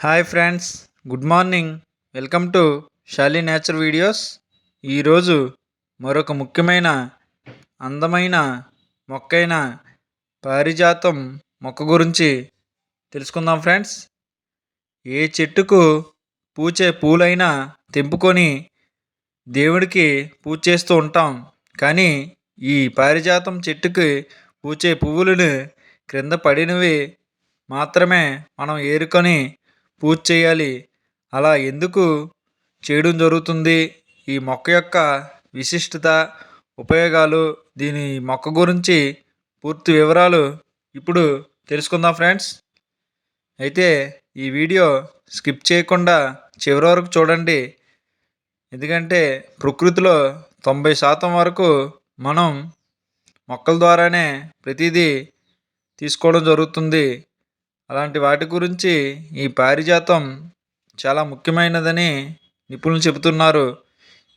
Hi friends good morning welcome to Shali nature videos ఈరోజు మరొక ముఖ్యమైన అందమైన మొక్కైన పారిజాతం మొక్క గురించి తెలుసుకుందాం ఫ్రెండ్స్ ఏ చెట్టుకు పూచే పూలైనా తెంపుకొని దేవుడికి పూజ చేస్తూ ఉంటాం. కానీ ఈ పారిజాతం చెట్టుకి పూచే పువ్వులను క్రింద పడినవి మాత్రమే మనం ఏరుకొని పూజ చేయాలి. అలా ఎందుకు? చేయడం జరుగుతుంది. ఈ మొక్క యొక్క విశిష్టత ఉపయోగాలు దీని మొక్క గురించి పూర్తి వివరాలు ఇప్పుడు తెలుసుకుందాం ఫ్రెండ్స్. అయితే ఈ వీడియో స్కిప్ చేయకుండా చివరి వరకు చూడండి. ఎందుకంటే ప్రకృతిలో తొంభై శాతం వరకు మనం మొక్కల ద్వారానే ప్రతిదీ తీసుకోవడం జరుగుతుంది. అలాంటి వాటి గురించి ఈ పారిజాతం చాలా ముఖ్యమైనదని నిపుణులు చెబుతున్నారు.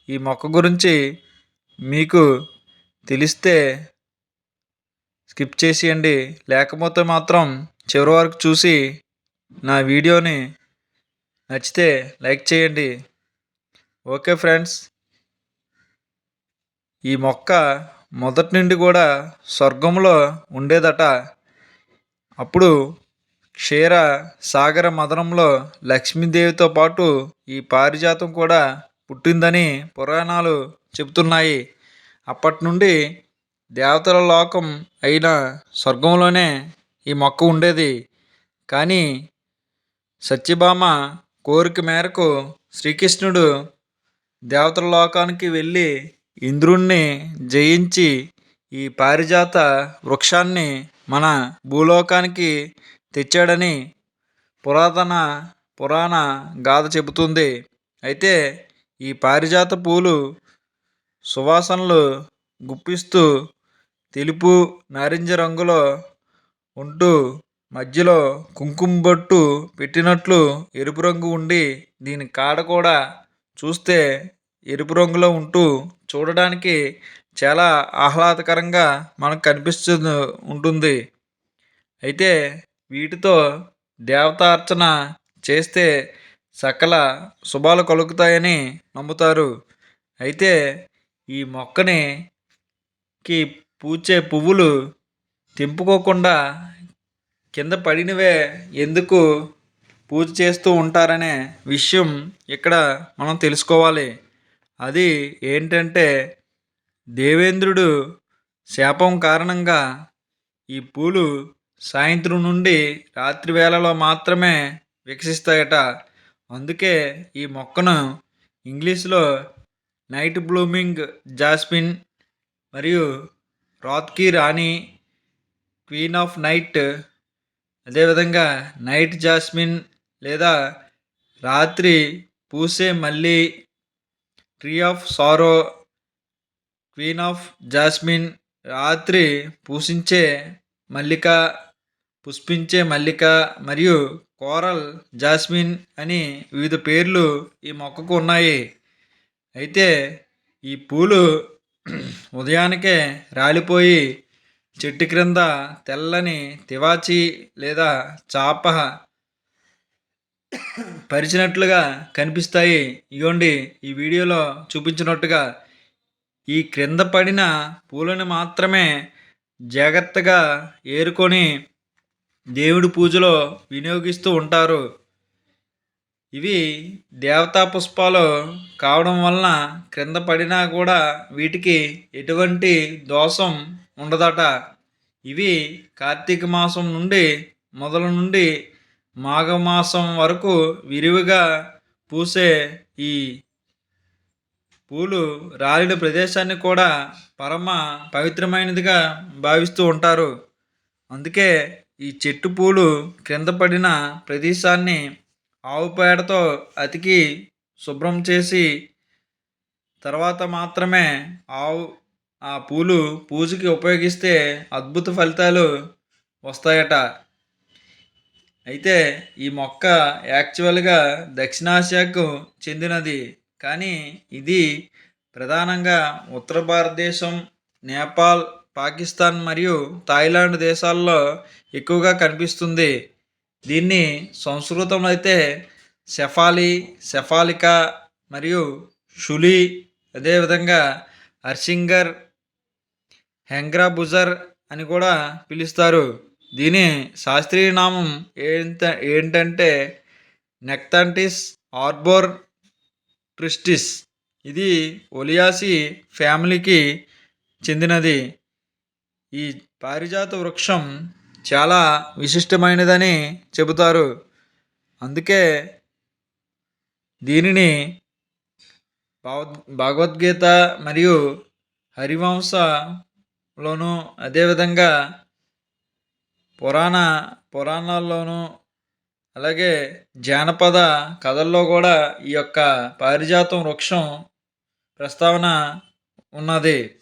ఈ మొక్క గురించి మీకు తెలిస్తే స్కిప్ చేసేయండి. లేకపోతే మాత్రం చివరి వరకు చూసి నా వీడియోని నచ్చితే లైక్ చేయండి. Okay friends. ఈ మొక్క మొదటి నుండి కూడా స్వర్గంలో ఉండేదట. అప్పుడు క్షీర సాగర మదనంలో లక్ష్మీదేవితో పాటు ఈ పారిజాతం కూడా పుట్టిందని పురాణాలు చెబుతున్నాయి. అప్పటి నుండి దేవతల లోకం అయిన స్వర్గంలోనే ఈ మొక్క ఉండేది. కానీ సత్యభామ కోరిక మేరకు శ్రీకృష్ణుడు దేవతల లోకానికి వెళ్ళి ఇంద్రుణ్ణి జయించి ఈ పారిజాత వృక్షాన్ని మన భూలోకానికి తెచ్చాడని పురాతన పురాణ గాథ చెబుతుంది. అయితే ఈ పారిజాత పూలు సువాసనలు గుప్పిస్తూ తెలుపు నారింజ రంగులో ఉంటూ మధ్యలో కుంకుమ బొట్టు పెట్టినట్లు ఎరుపు రంగు ఉండి దీని కాడ కూడా చూస్తే ఎరుపు రంగులో ఉంటూ చూడడానికి చాలా ఆహ్లాదకరంగా మనకు కనిపిస్తూ ఉంటుంది. అయితే వీటితో దేవతార్చన చేస్తే సకల శుభాలు కలుగుతాయని నమ్ముతారు. అయితే ఈ మొక్కని కి పూచే పువ్వులు తెంపుకోకుండా కింద పడినవే ఎందుకు పూజ చేస్తూ ఉంటారనే విషయం ఇక్కడ మనం తెలుసుకోవాలి. అది ఏంటంటే దేవేంద్రుడు శాపం కారణంగా ఈ పూలు సాయంత్రం నుండి రాత్రి వేళలో మాత్రమే వికసిస్తాయట అందుకే ఈ మొక్కను ఇంగ్లీష్లో నైట్ బ్లూమింగ్ జాస్మిన్ మరియు రాత్కి రాణి క్వీన్ ఆఫ్ నైట్ అదేవిధంగా నైట్ జాస్మిన్ లేదా రాత్రి పూసే మల్లి tree of sorrow queen of jasmine రాత్రి పూసించే మల్లిక పుష్పించే మల్లిక మరియు కోరల్ జాస్మిన్ అని వివిధ పేర్లు ఈ మొక్కకు ఉన్నాయి. అయితే ఈ పూలు ఉదయానికే రాలిపోయి చెట్టు క్రింద తెల్లని తివాచి లేదా చాప పరిచినట్లుగా కనిపిస్తాయి. ఇగోండి ఈ వీడియోలో చూపించినట్టుగా ఈ క్రింద పడిన పూలను మాత్రమే జాగ్రత్తగా ఏరుకొని దేవుడి పూజలో వినియోగిస్తూ ఉంటారు. ఇవి దేవతా పుష్పాలు కావడం వలన క్రింద పడినా కూడా వీటికి ఎటువంటి దోషం ఉండదట. ఇవి కార్తీక మాసం నుండి మొదల నుండి మాఘమాసం వరకు విరివిగా పూసే ఈ పూలు రాలిన ప్రదేశాన్ని కూడా పరమ పవిత్రమైనదిగా భావిస్తూ ఉంటారు. అందుకే ఈ చెట్టు పూలు క్రింద పడిన ప్రదేశాన్ని ఆవు పేడతో అతికి శుభ్రం చేసి తర్వాత మాత్రమే ఆవు ఆ పూలు పూజకి ఉపయోగిస్తే అద్భుత ఫలితాలు వస్తాయట. అయితే ఈ మొక్క యాక్చువల్గా దక్షిణాసియాకు చెందినది. కానీ ఇది ప్రధానంగా ఉత్తర భారతదేశం నేపాల్ పాకిస్తాన్ మరియు థాయిలాండ్ దేశాల్లో ఎక్కువగా కనిపిస్తుంది. దీన్ని సంస్కృతంలో అయితే సెఫాలి సెఫాలికా మరియు షులి అదేవిధంగా హర్షింగర్ హెంగ్రాబుజర్ అని కూడా పిలుస్తారు. దీని శాస్త్రీయ నామం ఏంట ఏంటంటే నెక్తాంటిస్ ఆర్బోర్ ట్రిస్టిస్ ఇది ఒలియాసి ఫ్యామిలీకి చెందినది. ఈ పారిజాత వృక్షం చాలా విశిష్టమైనదని చెబుతారు. అందుకే దీనిని భగవద్ భగవద్గీత మరియు హరివంశలోను అదేవిధంగా పురాణ పురాణాల్లోనూ అలాగే జానపద కథల్లో కూడా ఈ యొక్క పారిజాతం వృక్షం ప్రస్తావన ఉన్నది.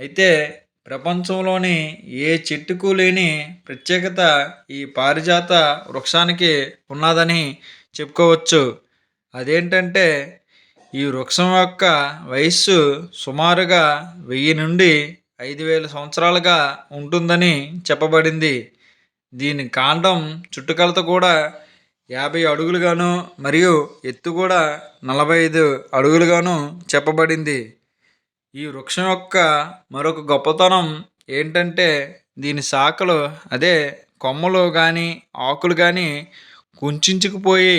అయితే ప్రపంచంలోని ఏ చెట్టుకు లేని ప్రత్యేకత ఈ పారిజాత వృక్షానికి ఉన్నదని చెప్పుకోవచ్చు. అదేంటంటే ఈ వృక్షం యొక్క వయస్సు సుమారుగా వెయ్యి నుండి ఐదు వేల సంవత్సరాలుగా ఉంటుందని చెప్పబడింది. దీని కాండం చుట్టుకొలత కూడా యాభై అడుగులుగాను మరియు ఎత్తు కూడా నలభై ఐదు అడుగులుగాను చెప్పబడింది. ఈ వృక్షం యొక్క మరొక గొప్పతనం ఏంటంటే దీని శాఖలు అదే కొమ్మలు కానీ ఆకులు కానీ కుంచుకుపోయి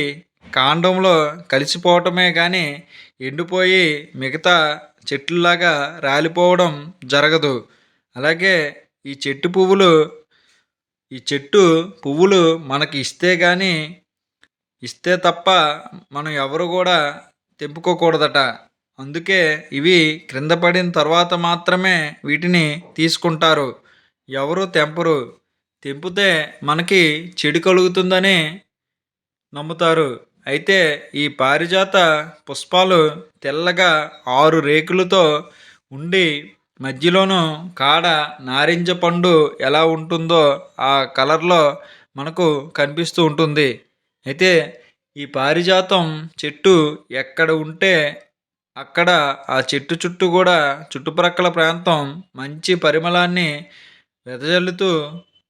కాండంలో కలిసిపోవటమే కానీ ఎండిపోయి మిగతా చెట్లులాగా రాలిపోవడం జరగదు. అలాగే ఈ చెట్టు పువ్వులు ఈ చెట్టు పువ్వులు మనకి ఇస్తే కానీ ఇస్తే తప్ప మనం ఎవరు కూడా తెంపుకోకూడదట. అందుకే ఇవి క్రింద పడిన తర్వాత మాత్రమే వీటిని తీసుకుంటారు. ఎవరు తెంపరు. తెంపితే మనకి చెడు కలుగుతుందని నమ్ముతారు. అయితే ఈ పారిజాత పుష్పాలు తెల్లగా ఆరు రేకులతో ఉండి మధ్యలోనూ కాడ నారింజ పండు ఎలా ఉంటుందో ఆ కలర్లో మనకు కనిపిస్తూ ఉంటుంది. అయితే ఈ పారిజాతం చెట్టు ఎక్కడ ఉంటే అక్కడ ఆ చెట్టు చుట్టూ కూడా చుట్టుప్రక్కల ప్రాంతం మంచి పరిమళాన్ని వెదజల్లుతూ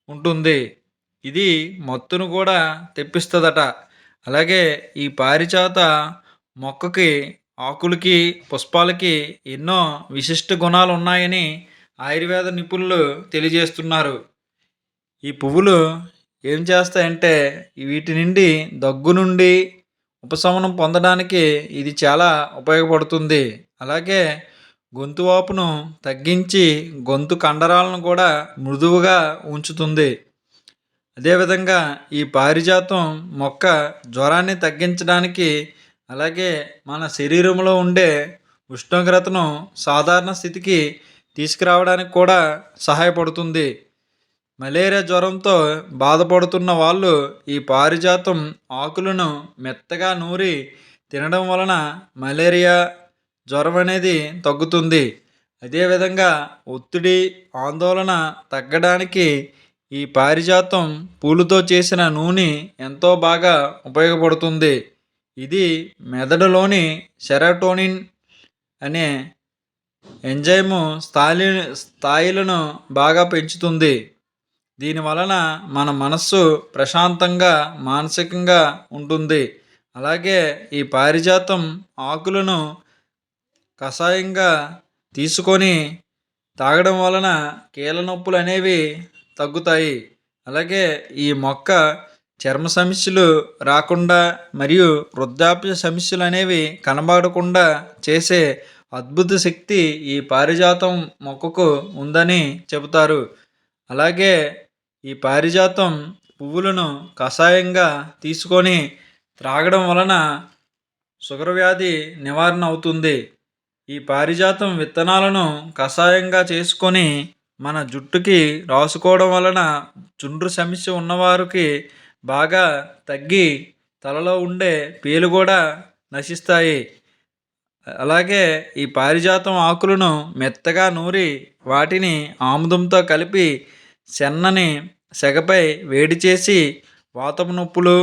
ఉంటుంది. ఇది మత్తును కూడా తెప్పిస్తుందట. అలాగే ఈ పారిజాత మొక్కకి ఆకులకి పుష్పాలకి ఎన్నో విశిష్ట గుణాలు ఉన్నాయని ఆయుర్వేద నిపుణులు తెలియజేస్తున్నారు. ఈ పువ్వులు ఏం చేస్తాయంటే వీటి నుండి దగ్గు నుండి ఉపశమనం పొందడానికి ఇది చాలా ఉపయోగపడుతుంది. అలాగే గొంతు వాపును తగ్గించి గొంతు కండరాలను కూడా మృదువుగా ఉంచుతుంది. అదేవిధంగా ఈ పారిజాతం మొక్క జ్వరాన్ని తగ్గించడానికి అలాగే మన శరీరంలో ఉండే ఉష్ణోగ్రతను సాధారణ స్థితికి తీసుకురావడానికి కూడా సహాయపడుతుంది. మలేరియా జ్వరంతో బాధపడుతున్న వాళ్ళు ఈ పారిజాతం ఆకులను మెత్తగా నూరి తినడం వలన మలేరియా జ్వరం అనేది తగ్గుతుంది. అదేవిధంగా ఒత్తిడి ఆందోళన తగ్గడానికి ఈ పారిజాతం పూలతో చేసిన నూనె ఎంతో బాగా ఉపయోగపడుతుంది. ఇది మెదడులోని సెరాటోనిన్ అనే ఎంజైము స్థాయి స్థాయిలను బాగా పెంచుతుంది. దీని వలన మన మనస్సు ప్రశాంతంగా మానసికంగా ఉంటుంది. అలాగే ఈ పారిజాతం ఆకులను కషాయంగా తీసుకొని తాగడం వలన కీళ్ళ నొప్పులు అనేవి తగ్గుతాయి. అలాగే ఈ మొక్క చర్మ సమస్యలు రాకుండా మరియు వృద్ధాప్య సమస్యలు అనేవి కనబడకుండా చేసే అద్భుత శక్తి ఈ పారిజాతం మొక్కకు ఉందని చెబుతారు. అలాగే ఈ పారిజాతం పువ్వులను కషాయంగా తీసుకొని త్రాగడం వలన షుగర్ వ్యాధి నివారణ అవుతుంది. ఈ పారిజాతం విత్తనాలను కషాయంగా చేసుకొని మన జుట్టుకి రాసుకోవడం వలన చుండ్రు సమస్య ఉన్నవారికి బాగా తగ్గి తలలో ఉండే పేలు కూడా నశిస్తాయి. అలాగే ఈ పారిజాతం ఆకులను మెత్తగా నూరి వాటిని ఆముదంతో కలిపి సెన్నని సెగపై వేడి చేసి వాతపు నొప్పులు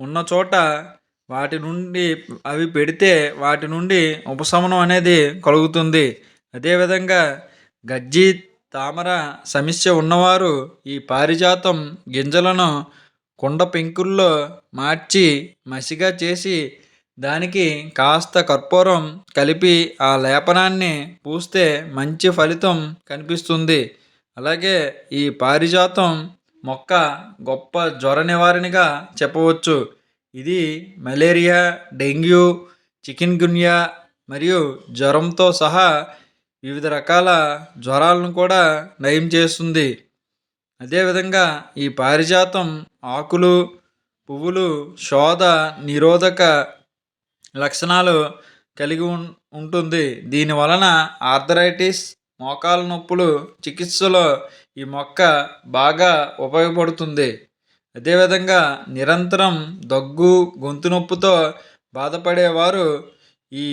ఉన్న చోట వాటి నుండి అవి పెడితే వాటి నుండి ఉపశమనం అనేది కలుగుతుంది. అదేవిధంగా గజ్జి తామర సమస్య ఉన్నవారు ఈ పారిజాతం గింజలను కుండ పెంకుల్లో మార్చి మసిగా చేసి దానికి కాస్త కర్పూరం కలిపి ఆ లేపనాన్ని పూస్తే మంచి ఫలితం కనిపిస్తుంది. అలాగే ఈ పారిజాతం మొక్క గొప్ప జ్వర నివారణగా చెప్పవచ్చు. ఇది మలేరియా డెంగ్యూ చికెన్ గున్యా మరియు జ్వరంతో సహా వివిధ రకాల జ్వరాలను కూడా నయం చేస్తుంది. అదేవిధంగా ఈ పారిజాతం ఆకులు పువ్వులు శోధ నిరోధక లక్షణాలు కలిగి ఉం ఉంటుంది. దీని వలన ఆర్థరైటిస్ మోకాల నొప్పులు చికిత్సలో ఈ మొక్క బాగా ఉపయోగపడుతుంది. అదేవిధంగా నిరంతరం దగ్గు గొంతు నొప్పితో బాధపడేవారు ఈ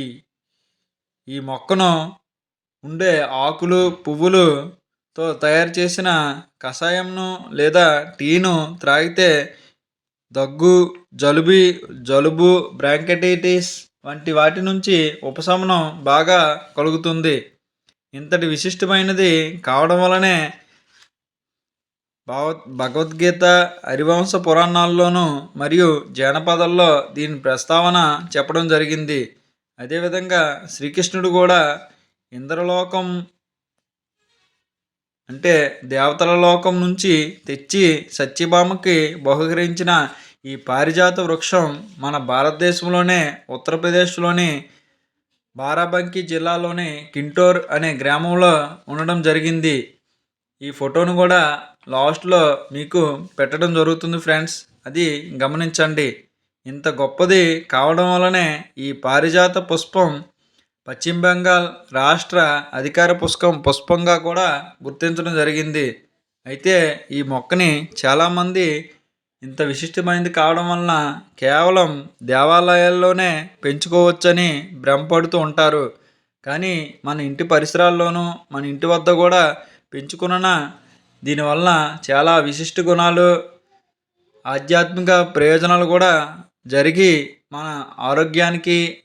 ఈ మొక్కను ఉండే ఆకులు పువ్వులుతో తయారు చేసిన కషాయంను లేదా టీను త్రాగితే దగ్గు జలుబి జలుబు బ్రాంకటైటిస్ వంటి వాటి నుంచి ఉపశమనం బాగా కలుగుతుంది. ఇంతటి విశిష్టమైనది కావడం వలనే భావ భగవద్గీత హరివంశ పురాణాల్లోనూ మరియు జానపదాల్లో దీని ప్రస్తావన చెప్పడం జరిగింది. అదేవిధంగా శ్రీకృష్ణుడు కూడా ఇంద్రలోకం అంటే దేవతల లోకం నుంచి తెచ్చి సత్యభామకి బహుకరించిన ఈ పారిజాత వృక్షం మన భారతదేశంలోనే ఉత్తరప్రదేశ్లోని బారాబంకీ జిల్లాలోని కింటోర్ అనే గ్రామంలో ఉండడం జరిగింది. ఈ ఫోటోను కూడా లాస్ట్లో మీకు పెట్టడం జరుగుతుంది ఫ్రెండ్స్. అది గమనించండి. ఇంత గొప్పది కావడం వలనే ఈ పారిజాత పుష్పం పశ్చిమ బెంగాల్ రాష్ట్ర అధికార పుష్పం పుష్పంగా కూడా గుర్తించడం జరిగింది. అయితే ఈ మొక్కని చాలామంది ఇంత విశిష్టమైనది కావడం వలన కేవలం దేవాలయాల్లోనే పెంచుకోవచ్చని భ్రమపడుతూ ఉంటారు. కానీ మన ఇంటి పరిసరాల్లోనూ మన ఇంటి వద్ద కూడా పెంచుకున్న దీనివల్ల చాలా విశిష్ట గుణాలు ఆధ్యాత్మిక ప్రయోజనాలు కూడా జరిగి మన ఆరోగ్యానికి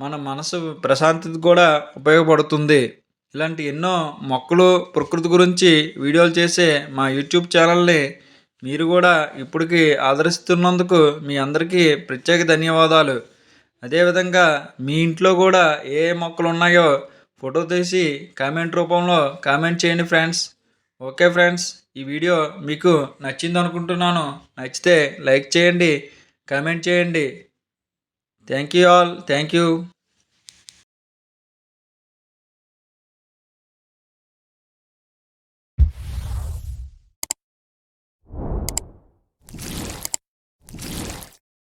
మన మనసు ప్రశాంతత కూడా ఉపయోగపడుతుంది. ఇలాంటి ఎన్నో మొక్కలు ప్రకృతి గురించి వీడియోలు చేసే మా యూట్యూబ్ ఛానల్ని మీరు కూడా ఇప్పటికి ఆదరిస్తున్నందుకు మీ అందరికీ ప్రత్యేక ధన్యవాదాలు. అదేవిధంగా మీ ఇంట్లో కూడా ఏ ఏ మొక్కలు ఉన్నాయో ఫోటో తీసి కామెంట్ రూపంలో కామెంట్ చేయండి ఫ్రెండ్స్. ఓకే ఫ్రెండ్స్ ఈ వీడియో మీకు నచ్చింది అనుకుంటున్నాను నచ్చితే లైక్ చేయండి కామెంట్ చేయండి. Thank you all thank you.